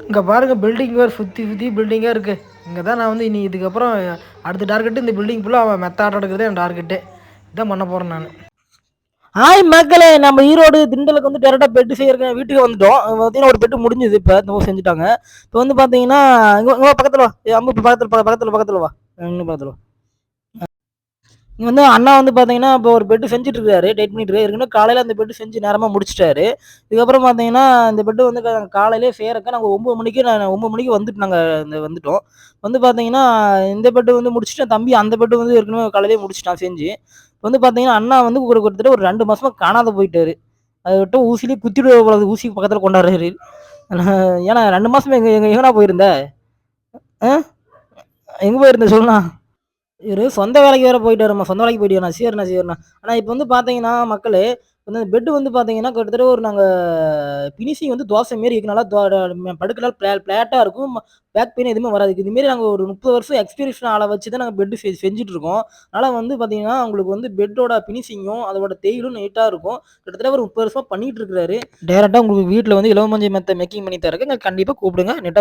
இங்கே பாருங்கள் பில்டிங் வேறு சுற்றி சுற்றி பில்டிங்காக இருக்குது இங்கே தான் நான் வந்து இனி இதுக்கப்புறம் அடுத்த டார்கெட்டு இந்த பில்டிங் ஃபுல்லாக அவன் மெத்தாட்டம் எடுக்கிறதே என் டார்கெட்டு இதான் பண்ண போகிறேன் நான். ஆய் மக்களே நம்ம ஈரோடு திண்டலுக்கு வந்து டேரெக்டாக பெட்டு செய்யறேன் வீட்டுக்கு வந்துட்டோம். பார்த்தீங்கன்னா ஒரு பெட்டு முடிஞ்சுது இப்போ இந்த செஞ்சுட்டாங்க. இப்போ வந்து பார்த்தீங்கன்னா இங்கே இங்கே பக்கத்தில் வா. அம்பு பக்கத்தில் பக்கத்தில் பக்கத்தில் வா. இங்கே பக்கத்தில் வா. இங்கே வந்து அண்ணா வந்து பார்த்தீங்கன்னா இப்போ ஒரு பெட்டு செஞ்சுட்டு இருக்காரு டைட் பண்ணிட்டு இருக்காரு. காலையில் அந்த பெட்டு செஞ்சு நேரமாக முடிச்சிட்டாரு. இதுக்கப்புறம் பார்த்தீங்கன்னா இந்த பெட்டு வந்து காலையிலே சேரக்க நாங்கள் ஒம்பது மணிக்கு நான் ஒம்பது மணிக்கு வந்துட்டு நாங்கள் இந்த வந்துட்டோம். வந்து பார்த்தீங்கன்னா இந்த பெட்டு வந்து முடிச்சுட்டு தம்பி அந்த பெட்டு வந்து ஏற்கனவே காலையிலே முடிச்சிட்டான் செஞ்சு. வந்து பார்த்தீங்கன்னா அண்ணா வந்து ஒரு கிட்டத்தட்ட ஒரு ரெண்டு மாதமாக காணாத போயிட்டாரு. அதை விட்டு ஊசிலேயே குத்திட்டு போகிறது ஊசி பக்கத்தில் கொண்டாடுறாரு. ஏன்னா ரெண்டு மாதமே எங்கள் எங்கள் எங்கடா போயிருந்த? ஆ? போயிருந்த? சொல்லலாம் இவரு சொந்த வேலைக்கு வேறு போயிட்டு வரமா? சொந்த வேலைக்கு போயிட்டாருண்ணா சரிண்ணா சரிண்ணா. ஆனால் இப்போ வந்து பார்த்தீங்கன்னா மக்களே வந்து பெட்டு வந்து பார்த்தீங்கன்னா கிட்டத்தட்ட ஒரு நாங்கள் பினிஷிங் வந்து தோசை மாரி இருக்கனால படுக்கலாம் பிளே பிளாட்டாக இருக்கும். பேக் பெயின் எதுவுமே வராது. இதுமாரி நாங்கள் ஒரு முப்பது வருஷம் எக்ஸ்பீரியன்ஸ் ஆளை வச்சு தான் நாங்கள் பெட்டு செஞ்சுட்டு இருக்கோம். அதனால் வந்து பார்த்தீங்கன்னா உங்களுக்கு வந்து பெட்டோட ஃபினிஷிங்கும் அதோட தேயிலும் நீட்டாக இருக்கும். கிட்டத்தட்ட ஒரு முப்பது வருஷமாக பண்ணிகிட்டு இருக்காரு டேரெக்டாக உங்களுக்கு வீட்டில் வந்து இலவமஞ்சி மெத்தை மேக்கிங் பண்ணி தரக்கு கண்டிப்பாக கூப்பிடுங்க. நெட்டாக